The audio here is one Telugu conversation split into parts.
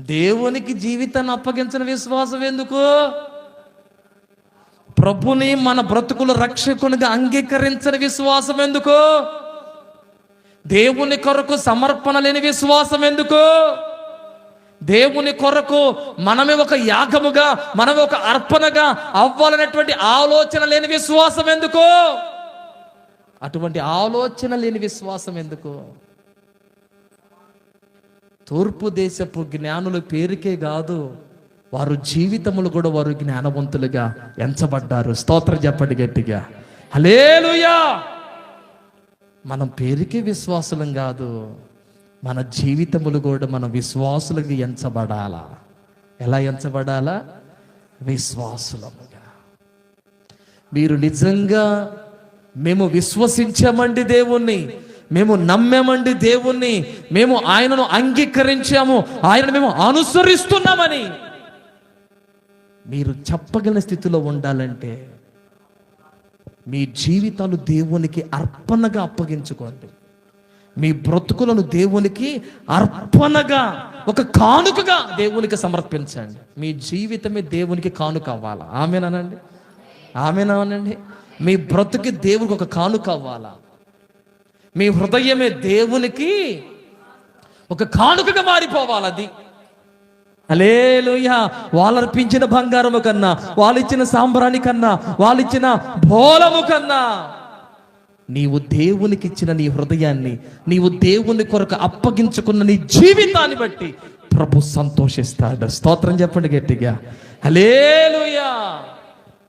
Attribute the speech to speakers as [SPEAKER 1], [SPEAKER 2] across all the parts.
[SPEAKER 1] దేవునికి జీవితాన్ని అప్పగించిన విశ్వాసం ఎందుకు? ప్రభుని మన బ్రతుకుల రక్షకునిగా అంగీకరించిన విశ్వాసం ఎందుకు? దేవుని కొరకు సమర్పణ లేని విశ్వాసం ఎందుకు? దేవుని కొరకు మనమే ఒక యాగముగా మనమే ఒక అర్పణగా అవ్వాలనేటువంటి ఆలోచన లేని విశ్వాసం ఎందుకు? అటువంటి ఆలోచన లేని విశ్వాసం ఎందుకు? తూర్పు దేశపు జ్ఞానుల పేరుకే కాదు వారు జీవితములు కూడా వారు జ్ఞానవంతులుగా ఎంచబడ్డారు. స్తోత్రం చెప్పండి గట్టిగా. హలేలుయా మనం పేరుకే విశ్వాసులం కాదు మన జీవితములు కూడా మన విశ్వాసులకు ఎంచబడాలా. ఎలా ఎంచబడాలా? విశ్వాసులముగా. మీరు నిజంగా మేము విశ్వసించామండి దేవుణ్ణి. మేము నమ్మామండి దేవుణ్ణి. మేము ఆయనను అంగీకరించాము. ఆయన మేము అనుసరిస్తున్నామని. మీరు చెప్పగలిగిన స్థితిలో ఉండాలంటే మీ జీవితాలు దేవునికి అర్పణగా అప్పగించుకోండి. మీ బ్రతుకులను దేవునికి అర్పణగా ఒక కానుకగా దేవునికి సమర్పించండి. మీ జీవితమే దేవునికి కానుక అవ్వాలా? ఆమెనానండి ఆమెనానండి మీ బ్రతుకి దేవునికి ఒక కానుక అవ్వాలా? మీ హృదయమే దేవునికి ఒక కానుకగా మారిపోవాలి అది అలేలుయ్య వాళ్ళు అర్పించిన బంగారము కన్నా వాళ్ళు ఇచ్చిన సాంబ్రాణి కన్నా వాళ్ళు ఇచ్చిన భోలము కన్నా నీవు దేవునికి ఇచ్చిన నీ హృదయాన్ని నీవు దేవుని కొరకు అప్పగించుకున్న నీ జీవితాన్ని బట్టి ప్రభు సంతోషిస్తాడు. స్తోత్రం చెప్పండి గట్టిగా. హలేలుయా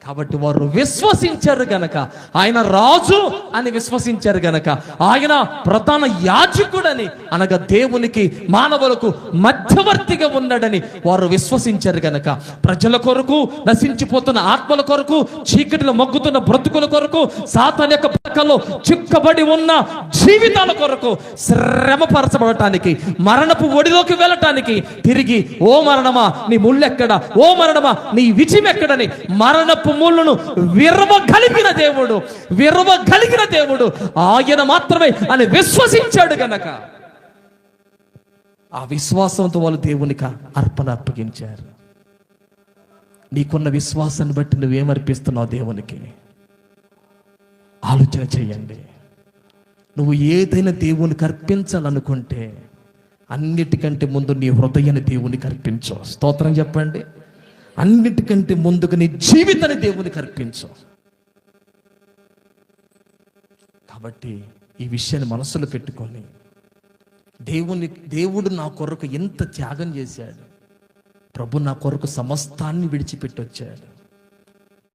[SPEAKER 1] కాబట్టి వారు విశ్వసించారు గనక. ఆయన రాజు అని విశ్వసించారు గనక. ఆయన ప్రధాన యాజకుడని అనగా దేవునికి మానవులకు మధ్యవర్తిగా ఉన్నాడని వారు విశ్వసించారు గనక. ప్రజల కొరకు నశించిపోతున్న ఆత్మల కొరకు చీకటిలో మొగ్గుతున్న బ్రతుకుల కొరకు సాతాన్ యొక్క పక్కలో చిక్కబడి ఉన్న జీవితాల కొరకు శ్రమపరచబడటానికి మరణపు ఒడిలోకి వెళ్ళటానికి తిరిగి ఓ మరణమా నీ ముళ్ళెక్కడ? ఓ మరణమా నీ విజయం ఎక్కడని మరణపు పాపపు మూలను విరవ కలిగిన దేవుడు విరవ కలిగిన దేవుడు. ఆయన మాత్రమే అని విశ్వసించాడు గనక. ఆ విశ్వాసంతో వాళ్ళు దేవునికి అర్పణ అప్పగించారు. నీకున్న విశ్వాసాన్ని బట్టి నువ్వేమర్పిస్తున్నావు దేవునికి? ఆలోచన చేయండి. నువ్వు ఏదైనా దేవునికి అర్పించాలనుకుంటే అన్నిటికంటే ముందు నీ హృదయాన్ని దేవునికి అర్పించు. స్తోత్రం చెప్పండి. అన్నిటికంటే ముందుగా నీ జీవితాన్ని దేవునికి అర్పించు. కాబట్టి ఈ విషయాన్ని మనసులో పెట్టుకొని దేవుని దేవుడు నా కొరకు ఎంత త్యాగం చేశాడు. ప్రభు నా కొరకు సమస్తాన్ని విడిచిపెట్టి వచ్చాడు